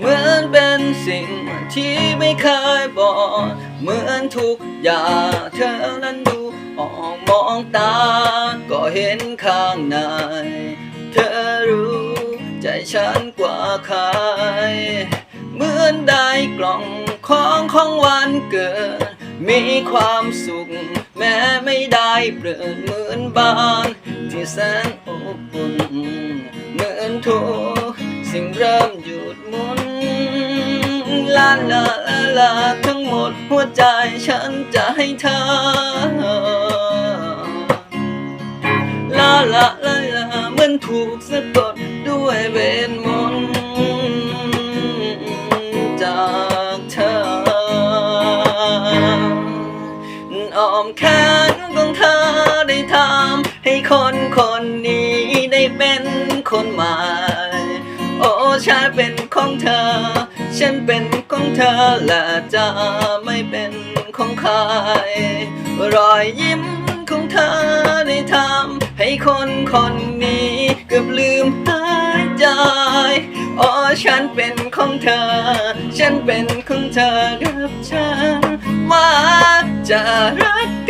เหมือนเป็นสิ่งที่ไม่เคยบอก เหมือนทุกอย่างเธอนั้นดูออกมองตา ก็เห็นข้างใน เธอรู้ใจฉันกว่าใคร เหมือนได้กล่องของของวันเกิด มีความสุข แม้ไม่ได้เปลือนเหมือนบ้านที่แสนอบอุ่นเหมือนทุกสิ่งเริ่มหยุดหมุน ลาลาลาทั้งหมดหัวใจฉันจะให้เธอ ลาลาลาลาเหมือนถูกสะกดด้วยเวทมนต์จากเธออ้อมแขนของเธอได้ทำให้คนคนนี้ได้เป็นคนใหม่ โอ้ฉันเป็นของเธอ ฉันเป็นของเธอและจะไม่เป็นของใคร รอยยิ้มของเธอได้ทำให้คนคนนี้เกือบลืมหายใจโอ้ฉันเป็นของเธอ ฉันเป็นของเธอกับฉันว่าจะรัก